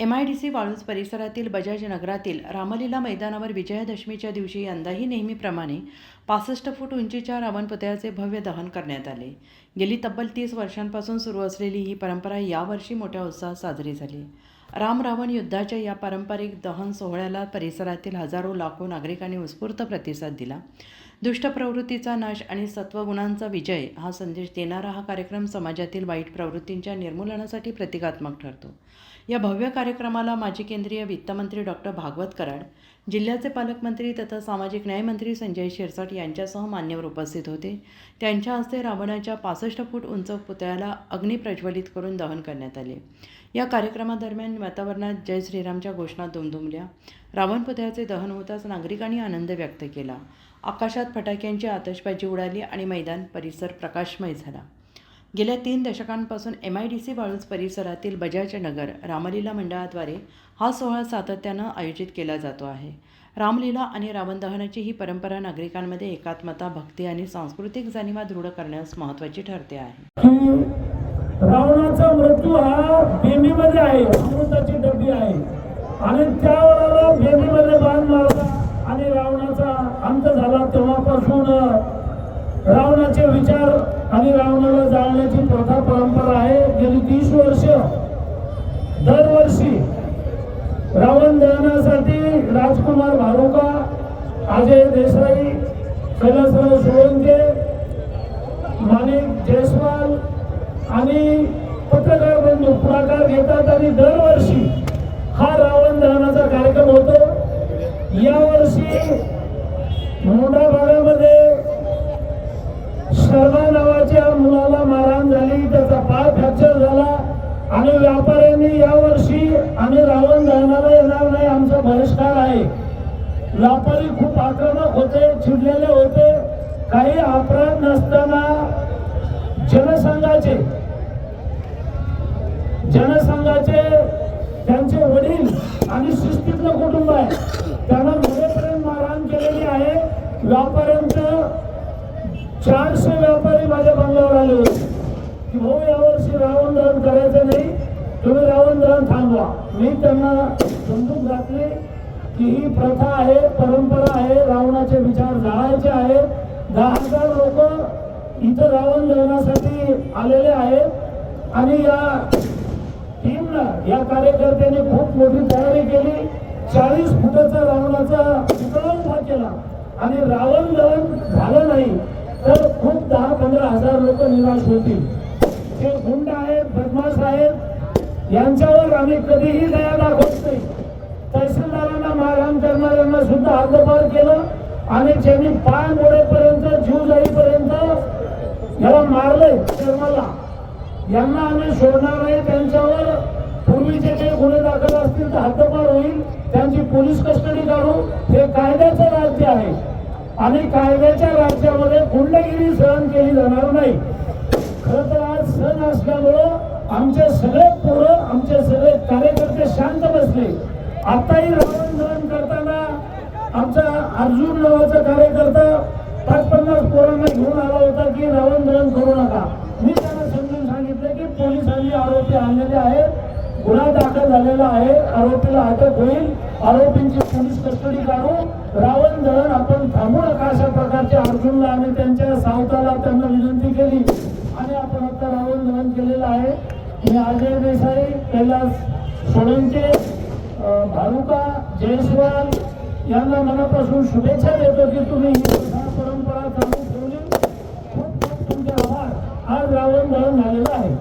M I D C Waluj परिसरातील बजाज नगरातील रामलीला मैदानावर विजयादशमीच्या दिवशी यंदाही नेहमीप्रमाणे पासष्ट फूट उंचीच्या रावण पुतळ्याचे भव्य दहन करण्यात आले. गेली तब्बल तीस वर्षांपासून सुरू असलेली ही परंपरा यावर्षी मोठ्या उत्साहात साजरी झाली. राम रावण युद्धाच्या या पारंपरिक दहन सोहळ्याला परिसरातील हजारो लाखो नागरिकांनी उत्स्फूर्त प्रतिसाद दिला. दुष्ट प्रवृत्तीचा नाश आणि सत्वगुणांचा विजय हा संदेश देणारा हा कार्यक्रम समाजातील वाईट प्रवृत्तींच्या निर्मूलनासाठी प्रतिकात्मक ठरतो. या भव्य कार्यक्रमाला माजी केंद्रीय वित्तमंत्री डॉक्टर भागवत कराड जिल्ह्याचे पालकमंत्री तथा सामाजिक न्यायमंत्री संजय शिरसाट यांच्यासह मान्यवर उपस्थित होते. त्यांच्या हस्ते रावणाच्या पासष्ट फूट उंच पुतळ्याला अग्नी प्रज्वलित करून दहन करण्यात आले. या कार्यक्रमादरम्यान वातावरणात जय श्रीरामच्या घोषणा दुमदुमल्या. रावण पुतळ्याचे दहन होताच नागरिकांनी आनंद व्यक्त केला. आकाशात फटाक्यांची आतषबाजी उडाली आणि मैदान परिसर प्रकाशमय झाला. गेल्या तीन दशकांपासून M I D C Waluj परिसरातील बजाज नगर रामलीला मंडळाद्वारे हा सोहळा सातत्यानं आयोजित केला जातो आहे. रामलीला आणि रावण दहनाची ही परंपरा नागरिकांमध्ये एकात्मता भक्ती आणि सांस्कृतिक जाणीवा दृढ करण्यास महत्त्वाची ठरते आहे. रावणाचा मृत्यू हा बेमीमध्ये आहे. अमृताची डबी आहे. आणि त्या बेमीमध्ये बाण मारला आणि रावणाचा अंत झाला तेव्हापासून रावणाचे विचार आणि रावणाला जाळण्याची प्रथा परंपरा आहे. गेली तीस वर्ष. दरवर्षी रावण दहनासाठी राजकुमार भारुका अजय देसाई कैलासराव सोळंके माणिक जयस्वाल आणि पत्रकार बंधू पुढाकार घेतात आणि दरवर्षी हा रावण दहनाचा कार्यक्रम होतो. यावर्षी मोठा आणि व्यापाऱ्यांनी यावर्षी आम्ही रावण दहनाला येणार नाही आमचा बहिष्कार आहे. व्यापारी खूप आक्रमक होते चिडलेले होते. काही अपराध नसताना जनसंघाचे जनसंघाचे त्यांचे वडील आणि शिस्तीतलं कुटुंब आहे. त्यांना मोठेपर्यंत मारहाण केलेली आहे. व्यापाऱ्यांचं चारशे व्यापारी माझ्या बंगल्यावर आले होते. की भाऊ यावर्षी रावण दहन करायचं नाही. तुम्ही रावण दहन थांबवा. मी त्यांना समजून घातली की ही प्रथा आहे परंपरा आहे रावणाचे विचार जाळायचे आहेत. दहा हजार लोक इथं रावण दहनासाठी आलेले आहेत. आणि या टीमनं या कार्यकर्त्यांनी खूप मोठी तयारी केली. चाळीस फुटाचा रावणाचा पुतळा उभा केला. आणि रावण दहन झालं नाही तर खूप दहा पंधरा हजार लोक निराश होतील. जे गुंड आहेत बदमाश आहेत यांच्यावर आम्ही कधीही दया दाखवत नाही. तहसीलदारांना मारहाण करणाऱ्यांना सुद्धा हद्दपार केलं. आणि ज्यांनी पाय मोडेपर्यंत जीव जाईपर्यंत याला मारलंय शर्माला. यांना आम्ही सोडणार नाही त्यांच्यावर. पूर्वीचे जे गुन्हे दाखल असतील तर हद्दपार होईल. त्यांची पोलीस कस्टडी काढू. हे कायद्याचं राज्य आहे. आणि कायद्याच्या राज्यामध्ये गुंडगिरी सहन केली जाणार नाही. असल्यामुळं आमचे सगळे पोरं आमचे सगळे कार्यकर्ते शांत बसले. आताही रावण दहन करताना आमचा अर्जुन नावाचा कार्यकर्ता पाच पन्नास पोरांना घेऊन आला होता की रावण दहन करू नका. मी त्यांना समजून सांगितलं की पोलिसांनी आरोपी आणलेले आहेत गुन्हा दाखल झालेला आहे आरोपीला अटक होईल आरोपींची पोलीस कस्टडी काढू रावण दहन आपण थांबू नका अशा प्रकारचे अर्जुनला आणि त्यांच्या सावताला त्यांना विनंती केली. आणि आपण आता आंदोलन केलेलं आहे. मी अजय देसाई कैलास सोळंके भारुका जयस्वाल यांना मनापासून शुभेच्छा देतो की तुम्ही परंपरा चालू ठेवली. खूप खूप तुमचे आभार. आज रावण दळण झालेलं आहे.